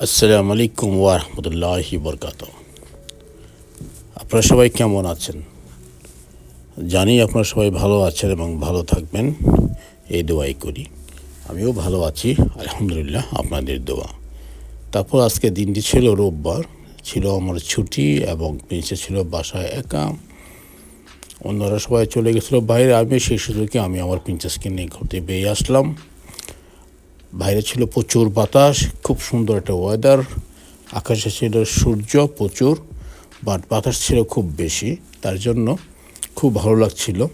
আসসালামু আলাইকুম ওয়ারহমতুল্লাহি বরকাত আপনারা সবাই কেমন আছেন? জানি আপনারা সবাই ভালো আছেন এবং ভালো থাকবেন। এই দোয়াই করি। আমিও ভালো আছি, আলহামদুলিল্লাহ, আপনাদের দোয়া। তারপর আজকে দিনটি ছিল রোববার, ছিল আমার ছুটি এবং নিচে ছিল বাসায় একা। অন্যরা সবাই চলে গেছিল বাইরে আমি সেই সুযোগে আমি আমার প্রিন্সেসকে নিয়ে ঘুরতে বেরিয়ে আসলাম। বাইরে ছিল প্রচুর বাতাস, খুব সুন্দর একটা ওয়েদার আকাশে ছিল সূর্য, প্রচুর বাট বাতাস ছিল খুব বেশি, তার জন্য খুব ভালো লাগছিল।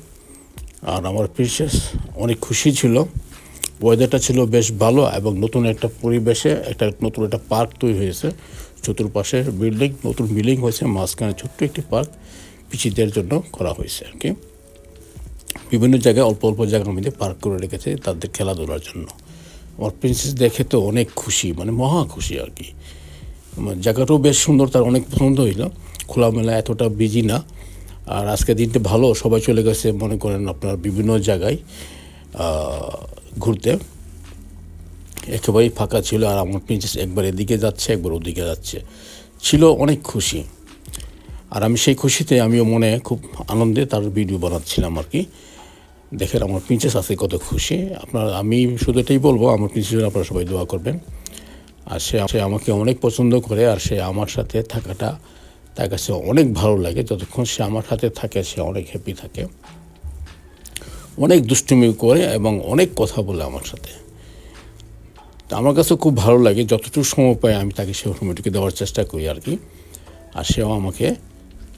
আর আমার প্রিন্সেস অনেক খুশি ছিল। ওয়েদারটা ছিল বেশ ভালো এবং নতুন একটা পরিবেশে একটা নতুন একটা পার্ক তৈরি হয়েছে। চতুর্পাশে বিল্ডিং নতুন বিল্ডিং হয়েছে, মাঝখানে ছোট্ট একটি পার্ক পিছিদের জন্য করা হয়েছে আর কি। বিভিন্ন জায়গায় অল্প অল্প জায়গার মধ্যে পার্ক করে রেখেছে তাদের খেলাধুলার জন্য। আমার প্রিন্সেস দেখে তো অনেক খুশি মানে মহা খুশি আর কি। জায়গাটাও বেশ সুন্দর, তার অনেক পছন্দ হইল। খোলামেলা এতটা বিজি না। আর আজকের দিনটা ভালো, সবাই চলে গেছে, মনে করেন আপনার বিভিন্ন জায়গায় ঘুরতে। একেবারেই ফাঁকা ছিল, আর আমার প্রিন্সেস একবার এদিকে যাচ্ছে, একবার ওদিকে যাচ্ছে। ছিল অনেক খুশি। আর আমি সেই খুশিতে আমিও মনে খুব আনন্দে তার ভিডিও বানাচ্ছিলাম আর কি। দেখেন, আমার প্রিন্সেস আছে, কত খুশি। আপনার, আমি শুধু এটাই বলব, আমার প্রিন্সেসের আপনারা সবাই দোয়া করবেন। আর সে সে আমাকে অনেক পছন্দ করে, আর সে আমার সাথে থাকাটা তার কাছে অনেক ভালো লাগে। যতক্ষণ সে আমার সাথে থাকে, সে অনেক হ্যাপি থাকে। অনেক দুষ্টুমি করে এবং অনেক কথা বলে আমার সাথে। আমার কাছে খুব ভালো লাগে, যতটুকু সময় পাই আমি তাকে সে সময়টুকু দেওয়ার চেষ্টা করি আর কি। আর সেও আমাকে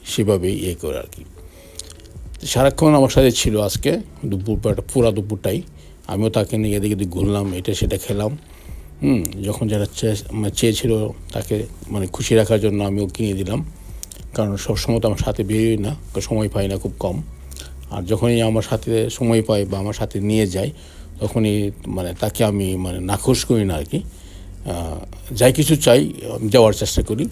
সেভাবেই ইয়ে করে আর কি। সারাক্ষণ আমার সাথে ছিল আজকে, দুপুর পুরা দুপুরটাই। আমিও তাকে নিয়ে এদিকে এদিকে ঘুরলাম, এটা সেটা খেলাম। হুম, যখন যারা মানে চেয়েছিল তাকে মানে খুশি রাখার জন্য আমিও কিনে দিলাম। কারণ সব সময় তো আমার সাথে বেরোই না সময় পাই না খুব কম। আর যখনই আমার সাথে সময় পাই বা আমার সাথে নিয়ে যাই তখনই মানে তাকে আমি মানে নাখোশ করি না আর কি। যাই কিছু চাই যাওয়ার চেষ্টা করি।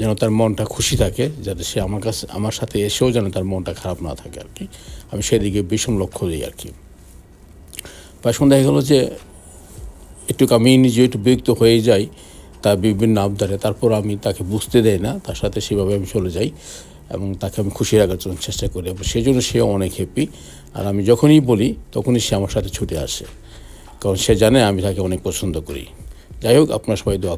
যেন তার মনটা খুশি থাকে, যাতে সে আমার কাছে, আমার সাথে এসেও যেন তার মনটা খারাপ না থাকে আর কি। আমি সেদিকে ভীষণ লক্ষ্য দিই আর কি। সন্ধ্যা হয়ে গেলো যে একটু আমি নিজে একটু বিরক্ত হয়ে যাই, তার বিভিন্ন আবদারে। তারপর আমি তাকে বুঝতে দেই না, তার সাথে সেভাবে আমি চলে যাই এবং তাকে আমি খুশি রাখার জন্য চেষ্টা করি। এবং সেই জন্য সেও অনেক হ্যাপি আর আমি যখনই বলি, তখনই সে আমার সাথে ছুটে আসে। কারণ সে জানে আমি তাকে অনেক পছন্দ করি। যাই হোক, আপনার সবাই দোয়া